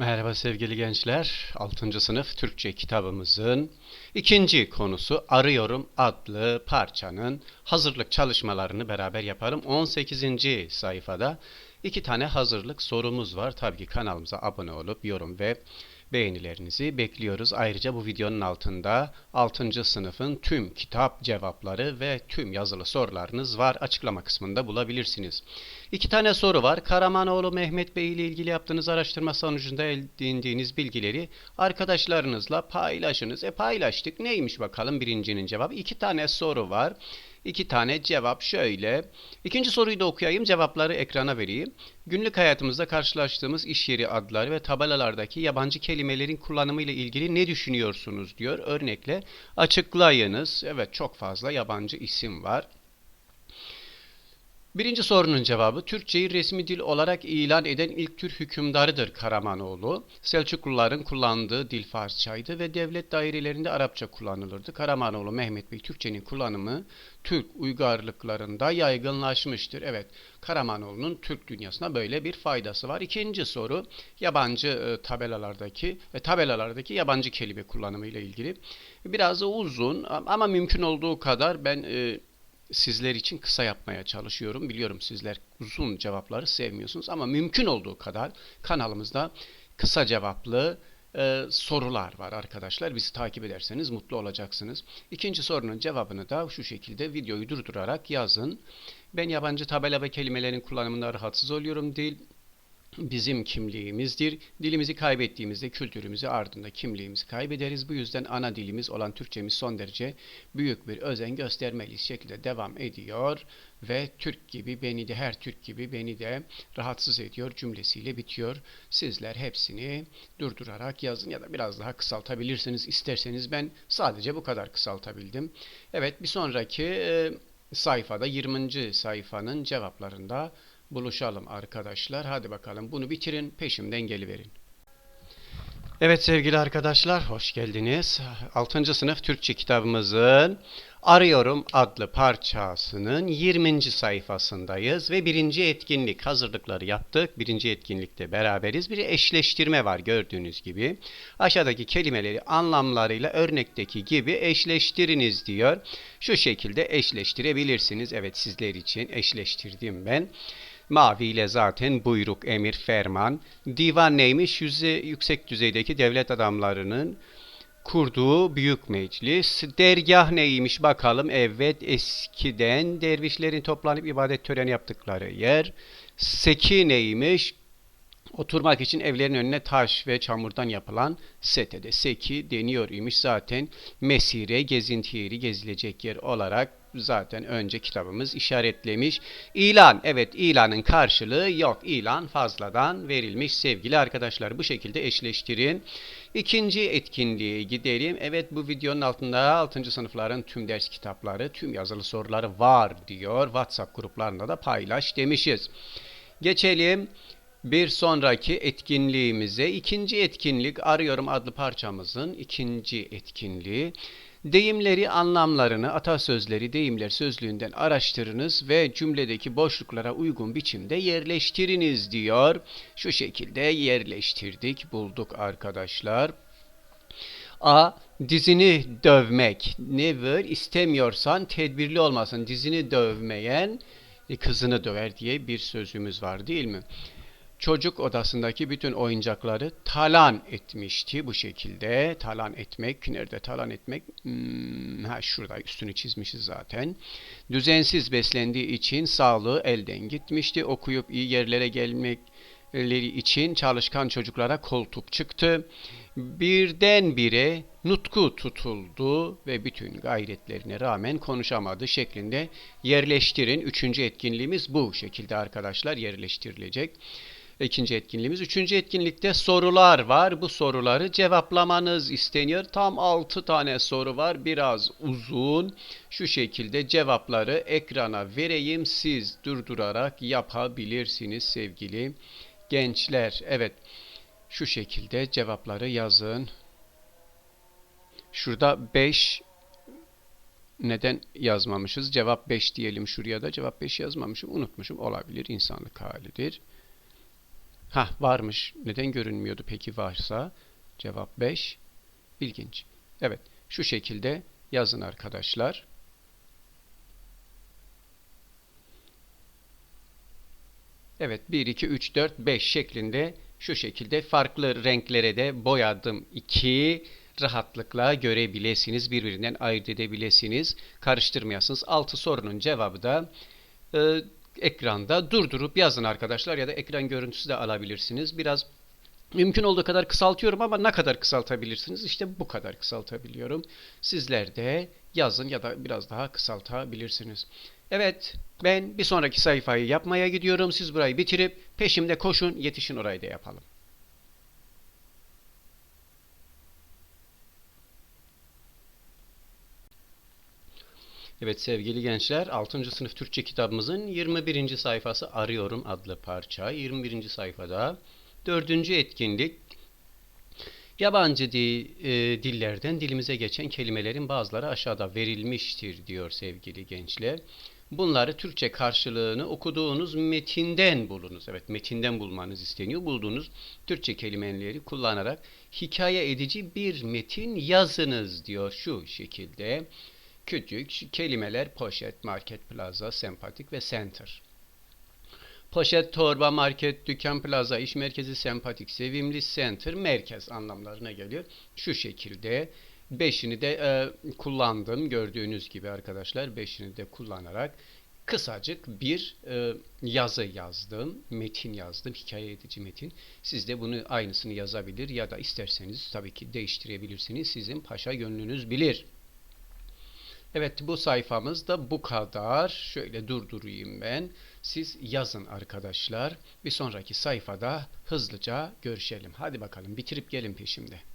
Merhaba sevgili gençler. 6. sınıf Türkçe kitabımızın ikinci konusu Arıyorum adlı parçanın hazırlık çalışmalarını beraber yapalım. 18. sayfada iki tane hazırlık sorumuz var. Tabii ki kanalımıza abone olup yorum ve beğenilerinizi bekliyoruz. Ayrıca bu videonun altında 6. sınıfın tüm kitap cevapları ve tüm yazılı sorularınız var. Açıklama kısmında bulabilirsiniz. İki tane soru var. Karamanoğlu Mehmet Bey ile ilgili yaptığınız araştırma sonucunda edindiğiniz bilgileri arkadaşlarınızla paylaşınız. E paylaştık. Neymiş bakalım birincinin cevabı? İki tane soru var. İki tane cevap şöyle. İkinci soruyu da okuyayım. Cevapları ekrana vereyim. Günlük hayatımızda karşılaştığımız iş yeri adları ve tabelalardaki yabancı kelimelerin kullanımı ile ilgili ne düşünüyorsunuz diyor. Örnekle açıklayınız. Evet çok fazla yabancı isim var. Birinci sorunun cevabı Türkçeyi resmi dil olarak ilan eden ilk Türk hükümdarıdır Karamanoğlu. Selçukluların kullandığı dil Farsçaydı ve devlet dairelerinde Arapça kullanılırdı. Karamanoğlu Mehmet Bey Türkçenin kullanımı Türk uygarlıklarında yaygınlaşmıştır. Evet Karamanoğlu'nun Türk dünyasına böyle bir faydası var. İkinci soru yabancı e, tabelalardaki ve tabelalardaki yabancı kelime kullanımı ile ilgili. Biraz uzun ama mümkün olduğu kadar ben e, sizler için kısa yapmaya çalışıyorum. Biliyorum sizler uzun cevapları sevmiyorsunuz ama mümkün olduğu kadar kanalımızda kısa cevaplı e, sorular var arkadaşlar. Bizi takip ederseniz mutlu olacaksınız. İkinci sorunun cevabını da şu şekilde videoyu durdurarak yazın. Ben yabancı tabela ve kelimelerin kullanımında rahatsız oluyorum. Dil bizim kimliğimizdir. Dilimizi kaybettiğimizde kültürümüzü ardında kimliğimizi kaybederiz. Bu yüzden ana dilimiz olan Türkçemiz son derece büyük bir özen göstermeliyiz şekilde devam ediyor ve Türk gibi beni de her Türk gibi beni de rahatsız ediyor cümlesiyle bitiyor. Sizler hepsini durdurarak yazın ya da biraz daha kısaltabilirsiniz isterseniz ben sadece bu kadar kısaltabildim. Evet bir sonraki sayfada 20. sayfanın cevaplarında buluşalım arkadaşlar. Hadi bakalım bunu bitirin peşimden geliverin. Evet sevgili arkadaşlar hoş geldiniz. 6. sınıf Türkçe kitabımızın Arıyorum adlı parçasının 20. sayfasındayız ve birinci etkinlik hazırlıkları yaptık. Birinci etkinlikte beraberiz. Bir eşleştirme var gördüğünüz gibi. Aşağıdaki kelimeleri anlamlarıyla örnekteki gibi eşleştiriniz diyor. Şu şekilde eşleştirebilirsiniz. Evet sizler için eşleştirdim ben. Mavi ile zaten buyruk, emir, ferman. Divan neymiş? Yüze, yüksek düzeydeki devlet adamlarının kurduğu büyük meclis. Dergah neymiş bakalım. Evet eskiden dervişlerin toplanıp ibadet töreni yaptıkları yer. Seki neymiş? Oturmak için evlerin önüne taş ve çamurdan yapılan setede seki deniyor imiş zaten mesire gezinti yeri gezilecek yer olarak zaten önce kitabımız işaretlemiş. İlan evet ilanın karşılığı yok ilan fazladan verilmiş sevgili arkadaşlar bu şekilde eşleştirin. İkinci etkinliğe gidelim. Evet bu videonun altında 6. sınıfların tüm ders kitapları, tüm yazılı soruları var diyor. WhatsApp gruplarında da paylaş demişiz. Geçelim bir sonraki etkinliğimize. ikinci etkinlik Arıyorum adlı parçamızın ikinci etkinliği. Deyimleri, anlamlarını, atasözleri, deyimler sözlüğünden araştırınız ve cümledeki boşluklara uygun biçimde yerleştiriniz diyor. Şu şekilde yerleştirdik, bulduk arkadaşlar. A. Dizini dövmek. Never istemiyorsan tedbirli olmasın. Dizini dövmeyen e, kızını döver diye bir sözümüz var değil mi? Çocuk odasındaki bütün oyuncakları talan etmişti bu şekilde. Talan etmek, nerede talan etmek? Hmm, ha şurada üstünü çizmişiz zaten. Düzensiz beslendiği için sağlığı elden gitmişti. Okuyup iyi yerlere gelmekleri için çalışkan çocuklara koltuk çıktı. Birdenbire nutku tutuldu ve bütün gayretlerine rağmen konuşamadı şeklinde yerleştirin. Üçüncü etkinliğimiz bu şekilde arkadaşlar yerleştirilecek ikinci etkinliğimiz. Üçüncü etkinlikte sorular var. Bu soruları cevaplamanız isteniyor. Tam 6 tane soru var. Biraz uzun. Şu şekilde cevapları ekrana vereyim. Siz durdurarak yapabilirsiniz sevgili gençler. Evet. Şu şekilde cevapları yazın. Şurada 5 neden yazmamışız? Cevap 5 diyelim şuraya da. Cevap 5 yazmamışım. Unutmuşum. Olabilir. insanlık halidir. Ha varmış. Neden görünmüyordu peki varsa? Cevap 5. İlginç. Evet. Şu şekilde yazın arkadaşlar. Evet 1, 2, 3, 4, 5 şeklinde şu şekilde farklı renklere de boyadım. 2 rahatlıkla görebilirsiniz. Birbirinden ayırt edebilirsiniz. Karıştırmayasınız. 6 sorunun cevabı da e, ekranda durdurup yazın arkadaşlar ya da ekran görüntüsü de alabilirsiniz. Biraz Mümkün olduğu kadar kısaltıyorum ama ne kadar kısaltabilirsiniz? İşte bu kadar kısaltabiliyorum. Sizler de yazın ya da biraz daha kısaltabilirsiniz. Evet, ben bir sonraki sayfayı yapmaya gidiyorum. Siz burayı bitirip peşimde koşun, yetişin orayı da yapalım. Evet sevgili gençler 6. sınıf Türkçe kitabımızın 21. sayfası Arıyorum adlı parça. 21. sayfada 4. etkinlik Yabancı dil, e, dillerden dilimize geçen kelimelerin bazıları aşağıda verilmiştir diyor sevgili gençler. Bunları Türkçe karşılığını okuduğunuz metinden bulunuz. Evet metinden bulmanız isteniyor. Bulduğunuz Türkçe kelimeleri kullanarak hikaye edici bir metin yazınız diyor şu şekilde. Küçük kelimeler poşet, market, plaza, sempatik ve center. Poşet, torba, market, dükkan, plaza, iş merkezi, sempatik, sevimli, center, merkez anlamlarına geliyor. Şu şekilde beşini de e, kullandım. Gördüğünüz gibi arkadaşlar beşini de kullanarak kısacık bir e, yazı yazdım. Metin yazdım. Hikaye edici metin. Siz de bunu aynısını yazabilir ya da isterseniz tabii ki değiştirebilirsiniz. Sizin paşa gönlünüz bilir. Evet bu sayfamız da bu kadar. Şöyle durdurayım ben. Siz yazın arkadaşlar. Bir sonraki sayfada hızlıca görüşelim. Hadi bakalım bitirip gelin peşimde.